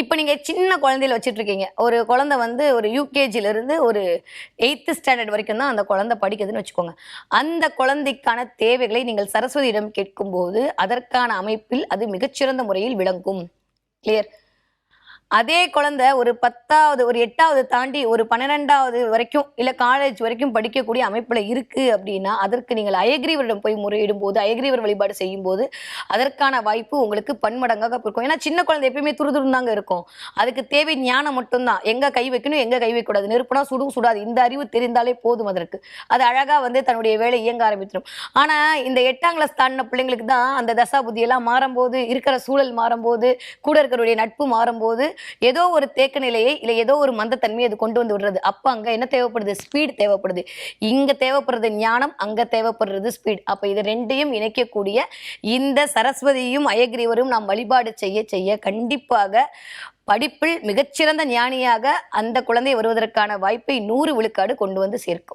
இப்போ நீங்கள் சின்ன குழந்தையில வச்சுட்ருக்கீங்க. ஒரு குழந்தை வந்து ஒரு யூகேஜிலிருந்து ஒரு எயித்து ஸ்டாண்டர்ட் வரைக்கும் தான் அந்த குழந்தை படிக்குதுன்னு வச்சுக்கோங்க. அந்த குழந்தைக்கான தேவைகளை நீங்கள் சரஸ்வதியிடம் கேட்கும்போது அதற்கான அமைப்பில் அது மிகச்சிறந்த முறையில் விளங்கும். கிளியர் அதே குழந்தை ஒரு பத்தாவது ஒரு எட்டாவது தாண்டி ஒரு பன்னிரெண்டாவது வரைக்கும் இல்லை காலேஜ் வரைக்கும் படிக்கக்கூடிய அமைப்பில் இருக்குது அப்படின்னா அதற்கு நீங்கள் அயக்ரீவரிடம் போய் முறையிடும் போது அயக்ரீவர் வழிபாடு செய்யும் போது அதற்கான வாய்ப்பு உங்களுக்கு பன்மடங்காக இருக்கும் ஏன்னா சின்ன குழந்தை எப்பயுமே துருதுருந்தாங்க இருக்கும். அதுக்கு தேவை ஞானம் மட்டும்தான். எங்கே கை வைக்கணும் எங்கே கை வைக்கக்கூடாது நெருப்புனா சுடும் சுடாது. இந்த அறிவு தெரிந்தாலே போதும் அதற்கு. அது அழகாக வந்து தன்னுடைய வேலை இயங்க ஆரம்பிச்சிடும் ஆனால் இந்த எட்டாம் கிளாஸ் தாண்டின பிள்ளைங்களுக்கு தான் அந்த தசா புத்தியெல்லாம் மாறும்போது இருக்கிற சூழல் மாறும்போது கூட இருக்கிறவருடைய நட்பு மாறும்போது ஏதோ ஒரு தேக்க நிலையை இல்லை ஏதோ ஒரு மந்தத்தன்மையை அது கொண்டு வந்து விடுறது. அப்போ அங்கே என்ன தேவைப்படுது? ஸ்பீடு தேவைப்படுது. இங்கே தேவைப்படுறது ஞானம் அங்கே தேவைப்படுறது ஸ்பீட் அப்போ இது ரெண்டையும் இணைக்கக்கூடிய இந்த சரஸ்வதியும் அயக்ரீவரும் நாம் வழிபாடு செய்ய செய்ய கண்டிப்பாக படிப்பில் மிகச்சிறந்த ஞானியாக அந்த குழந்தை வருவதற்கான வாய்ப்பை நூறு விழுக்காடு கொண்டு வந்து சேர்க்கும்.